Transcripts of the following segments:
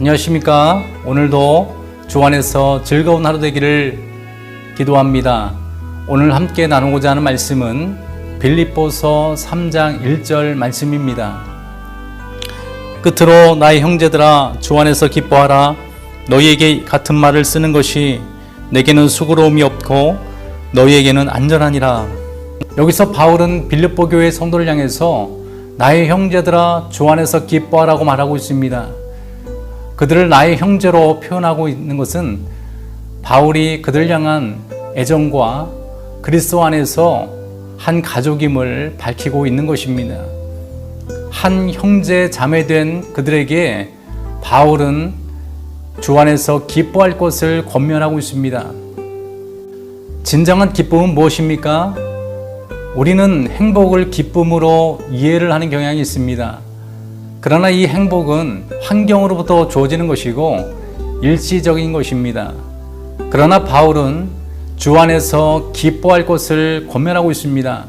안녕하십니까. 오늘도 주 안에서 즐거운 하루 되기를 기도합니다. 오늘 함께 나누고자 하는 말씀은 빌립보서 3장 1절 말씀입니다. 끝으로 나의 형제들아 주 안에서 기뻐하라 너희에게 같은 말을 쓰는 것이 내게는 수고로움이 없고 너희에게는 안전하니라. 여기서 바울은 빌립보 교회 성도를 향해서 나의 형제들아 주 안에서 기뻐하라고 말하고 있습니다. 그들을 나의 형제로 표현하고 있는 것은 바울이 그들 향한 애정과 그리스도 안에서 한 가족임을 밝히고 있는 것입니다. 한 형제 자매 된 그들에게 바울은 주 안에서 기뻐할 것을 권면하고 있습니다. 진정한 기쁨은 무엇입니까? 우리는 행복을 기쁨으로 이해를 하는 경향이 있습니다. 그러나 이 행복은 환경으로부터 주어지는 것이고 일시적인 것입니다. 그러나 바울은 주 안에서 기뻐할 것을 권면하고 있습니다.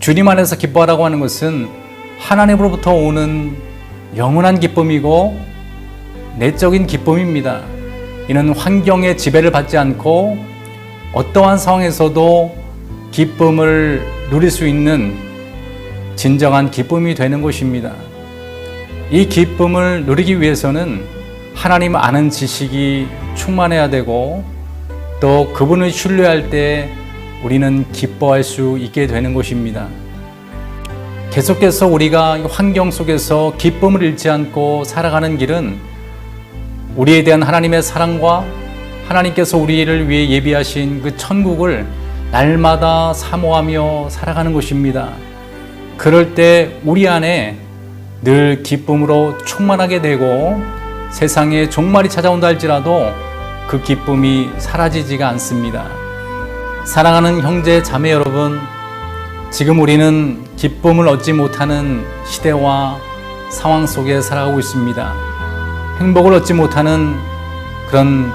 주님 안에서 기뻐하라고 하는 것은 하나님으로부터 오는 영원한 기쁨이고 내적인 기쁨입니다. 이는 환경의 지배를 받지 않고 어떠한 상황에서도 기쁨을 누릴 수 있는 진정한 기쁨이 되는 것입니다. 이 기쁨을 누리기 위해서는 하나님 아는 지식이 충만해야 되고 또 그분을 신뢰할 때 우리는 기뻐할 수 있게 되는 것입니다. 계속해서 우리가 환경 속에서 기쁨을 잃지 않고 살아가는 길은 우리에 대한 하나님의 사랑과 하나님께서 우리를 위해 예비하신 그 천국을 날마다 사모하며 살아가는 것입니다. 그럴 때 우리 안에 늘 기쁨으로 충만하게 되고 세상에 종말이 찾아온다 할지라도 그 기쁨이 사라지지가 않습니다. 사랑하는 형제 자매 여러분, 지금 우리는 기쁨을 얻지 못하는 시대와 상황 속에 살아가고 있습니다. 행복을 얻지 못하는 그런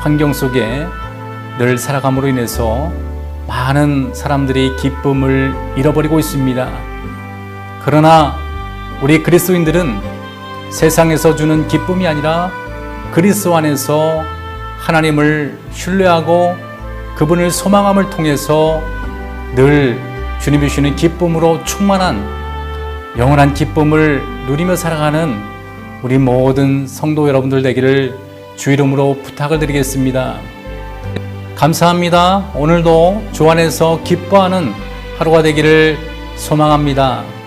환경 속에 늘 살아감으로 인해서 많은 사람들이 기쁨을 잃어버리고 있습니다. 그러나 우리 그리스도인들은 세상에서 주는 기쁨이 아니라 그리스도 안에서 하나님을 신뢰하고 그분을 소망함을 통해서 늘 주님이 주시는 기쁨으로 충만한 영원한 기쁨을 누리며 살아가는 우리 모든 성도 여러분들 되기를 주 이름으로 부탁을 드리겠습니다. 감사합니다. 오늘도 주 안에서 기뻐하는 하루가 되기를 소망합니다.